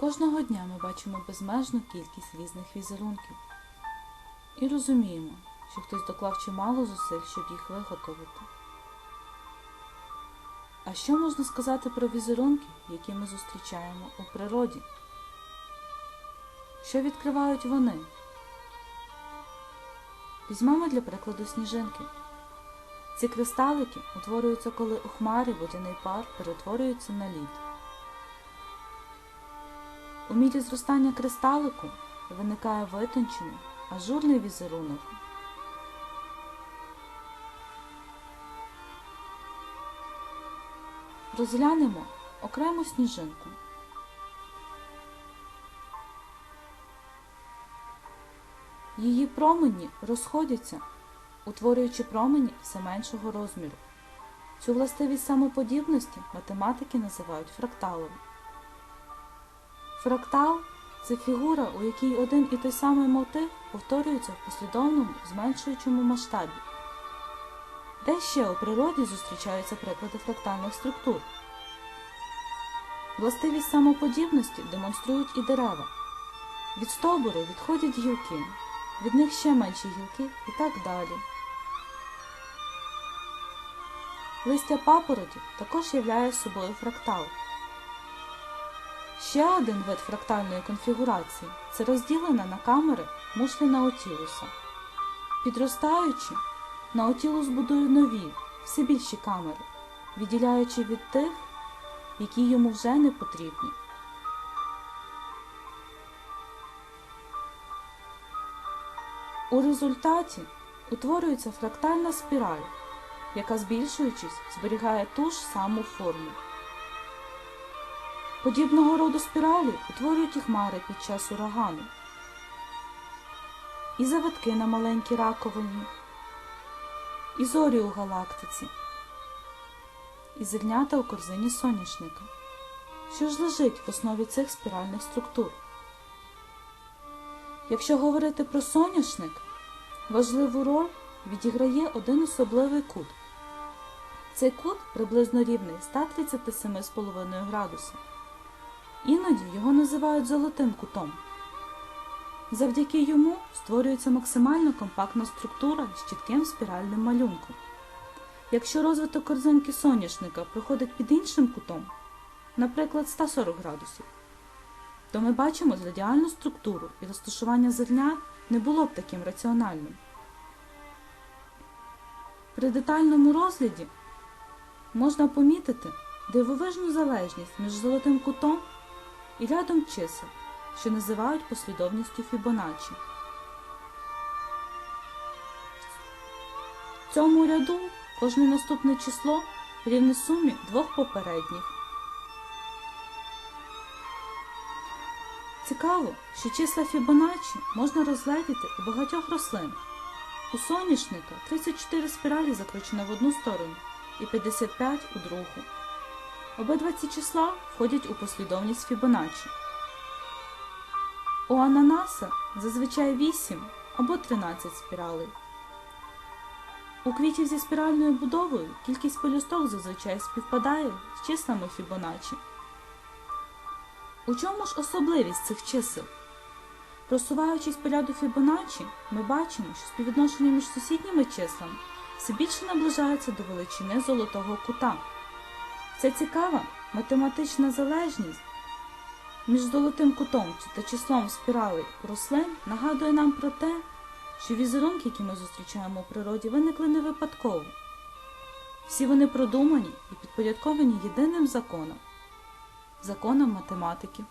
Кожного дня ми бачимо безмежну кількість різних візерунків і розуміємо, що хтось доклав чимало зусиль, щоб їх виготовити. А що можна сказати про візерунки, які ми зустрічаємо у природі? Що відкривають вони? Візьмемо для прикладу сніжинки. Ці кристалики утворюються, коли у хмарі водяний пар перетворюється на лід. У мірі зростання кристалику виникає витончений ажурний візерунок. Розглянемо окрему сніжинку. Її промені розходяться, утворюючи промені все меншого розміру. Цю властивість самоподібності математики називають фракталом. Фрактал це фігура, у якій один і той самий мотив повторюється в послідовному зменшуючому масштабі. Де ще у природі зустрічаються приклади фрактальних структур? Властивість самоподібності демонструють і дерева. Від стовбуру відходять гілки, від них ще менші гілки і так далі. Листя папороті також являє собою фрактал. Ще один вид фрактальної конфігурації це розділена на камери мушлі наутілуса. Підростаючи, наутілус будує нові, все більші камери, відділяючи від тих, які йому вже не потрібні. У результаті утворюється фрактальна спіраль, яка, збільшуючись, зберігає ту ж саму форму. Подібного роду спіралі утворюють і хмари під час урагану, і завитки на маленькій раковині, і зорі у галактиці, і зернята у корзині соняшника. Що ж лежить в основі цих спіральних структур? Якщо говорити про соняшник, важливу роль відіграє один особливий кут. Цей кут приблизно рівний 137,5 градуса. Іноді його називають золотим кутом. Завдяки йому створюється максимально компактна структура з чітким спіральним малюнком. Якщо розвиток корзинки соняшника проходить під іншим кутом, наприклад 140 градусів, то ми бачимо зрадіальну структуру і розташування зерня не було б таким раціональним. При детальному розгляді можна помітити дивовижну залежність між золотим кутом і рядом чисел, що називають послідовністю Фібоначчі. В цьому ряду кожне наступне число рівне сумі двох попередніх. Цікаво, що числа Фібоначчі можна розгледіти у багатьох рослин. У соняшника 34 спіралі закручено в одну сторону і 55 у другу. Обидва ці числа входять у послідовність Фібоначчі. У ананаса зазвичай 8 або 13 спіралей. У квітів зі спіральною будовою кількість пелюсток зазвичай співпадає з числами Фібоначчі. У чому ж особливість цих чисел? Просуваючись по ряду Фібоначчі, ми бачимо, що співвідношення між сусідніми числами все більше наближається до величини золотого кута. Це цікава математична залежність між золотим кутом та числом спіралей рослин нагадує нам про те, що візерунки, які ми зустрічаємо у природі, виникли не випадково. Всі вони продумані і підпорядковані єдиним законом законом математики.